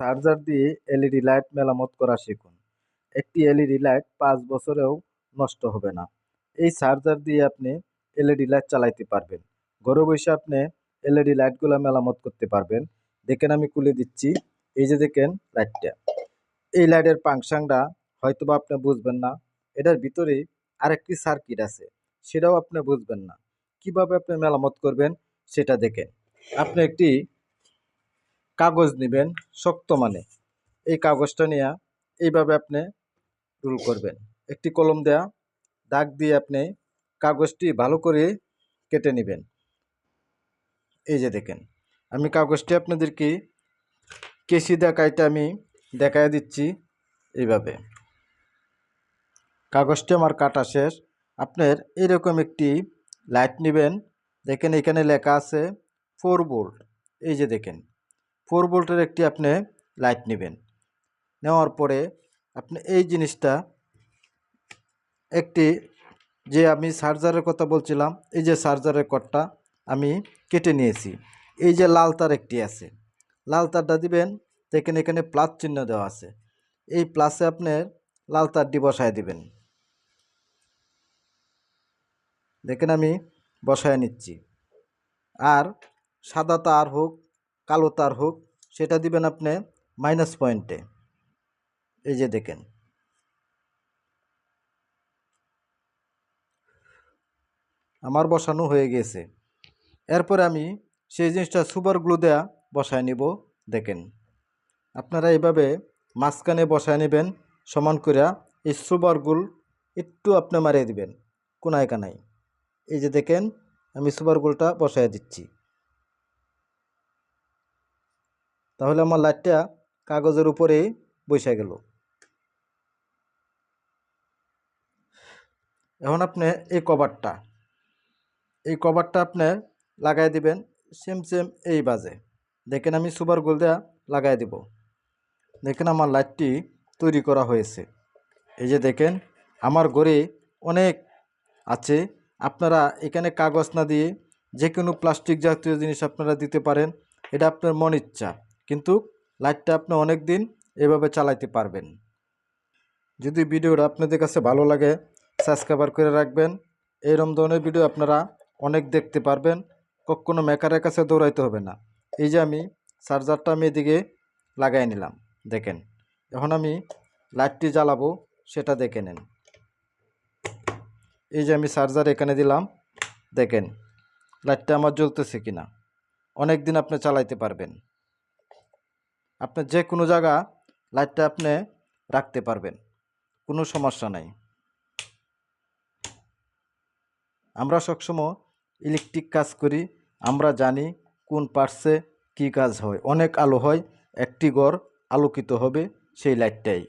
Charger দিয়ে LED light মেরামত করা শিখুন। একটি এলইডি লাইট পাঁচ বছরেও নষ্ট হবে না। এই চার্জার দিয়ে আপনি এলইডি লাইট চালাইতে পারবেন। ঘরে বসে আপনি এলইডি লাইটগুলো মেরামত করতে পারবেন। দেখেন আমি খুলে দিচ্ছি। এই যে দেখেন লাইটটা। এই লাইটের পাংশাংটা হয়তো বা আপনি বুঝবেন না। এটার ভিতরে আরেকটি সার্কিট আছে। সেটাও আপনি বুঝবেন না। কীভাবে আপনি মেরামত করবেন সেটা দেখেন। আপনি একটি কাগজ নেবেন শক্ত মানে। এই কাগজটা নিয়ে এইভাবে আপনি রুল করবেন। একটি কলম দেয়া, দাগ দিয়ে আপনি কাগজটি ভালো করে কেটে নেবেন। এই যে দেখেন, আমি কাগজটি আপনাদেরকে কেসি দেখাইতে আমি দেখায় দিচ্ছি এইভাবে। কাগজটি আমার কাটা শেষ। আপনার এরকম একটি লাইট নেবেন। দেখেন এখানে লেখা আছে ফোর বোল্ট। এই যে দেখেন ফোর ভোল্টের একটি আপনি লাইট নেবেন। নেওয়ার পরে আপনি এই জিনিসটা একটি যে আমি চার্জারের কথা বলছিলাম, এই যে চার্জারের কটটা আমি কেটে নিয়েছি। এই যে লাল তার একটি আছে। লাল তারটা দিবেন, দেখেন এখানে প্লাস চিহ্ন দেওয়া আছে। এই প্লাসে আপনার লাল তারটি বসায় দিবেন। দেখেন আমি বসায় নিচ্ছি। আর সাদা তার হোক, কালো তার হোক সেটা দিবেন আপনি মাইনাস পয়েন্টে এই যে দেখেন। আমার বসানো হয়ে গেছে। এরপরে আমি সেই জিনিসটা সুপার গ্লু দেয়া বসায় নিব, দেখেন। আপনারা এইভাবে মাঝখানে বসায় নেবেন, সমান করে এই সুপার গুল একটু আপনি মারিয়ে দিবেন, কোনায় কানায়। এই যে দেখেন, আমি সুপার গুলটা বসায় দিচ্ছি। তাহলে আমার লাইটটা কাগজের উপরে বসে গেল। এখন আপনি এই কভারটা এই কভারটা আপনি লাগাই দিবেন, সেম সেম এই বাজে। দেখেন আমি সুপার গোল দেওয়া লাগাই দিব। দেখেন আমার লাইটটি তৈরি করা হয়েছে। এই যে দেখেন, আমার ঘরে অনেক আছে। আপনারা এখানে কাগজ না দিয়ে যে কোনো প্লাস্টিক জাতীয় জিনিস আপনারা দিতে পারেন, এটা আপনার মন ইচ্ছা। কিন্তু লাইটটা আপনি অনেক দিন এভাবে চালাইতে পারবেন। যদি ভিডিওটা আপনাদের কাছে ভালো লাগে, সাবস্ক্রাইবার করে রাখবেন। এইরকম ধরনের ভিডিও আপনারা অনেক দেখতে পারবেন, কখনো মেকারের কাছে দৌড়াইতে হবে না। এই যে আমি চার্জারটা আমি এদিকে লাগাই নিলাম, দেখেন। এখন আমি লাইটটি জ্বালাবো, সেটা দেখে নেন। এই যে আমি চার্জার এখানে দিলাম, দেখেন। লাইটটা আমার জ্বলতেছে কিনা। অনেক দিন আপনি চালাইতে পারবেন। আপনি যে কোনো জায়গা লাইটটা আপনি রাখতে পারবেন, কোনো সমস্যা নাই। আমরা সবসময় ইলেকট্রিক কাজ করি, আমরা জানি কোন পার্টসে কী কাজ হয়। অনেক আলো হয়, একটি ঘর আলোকিত হবে সেই লাইটটাই।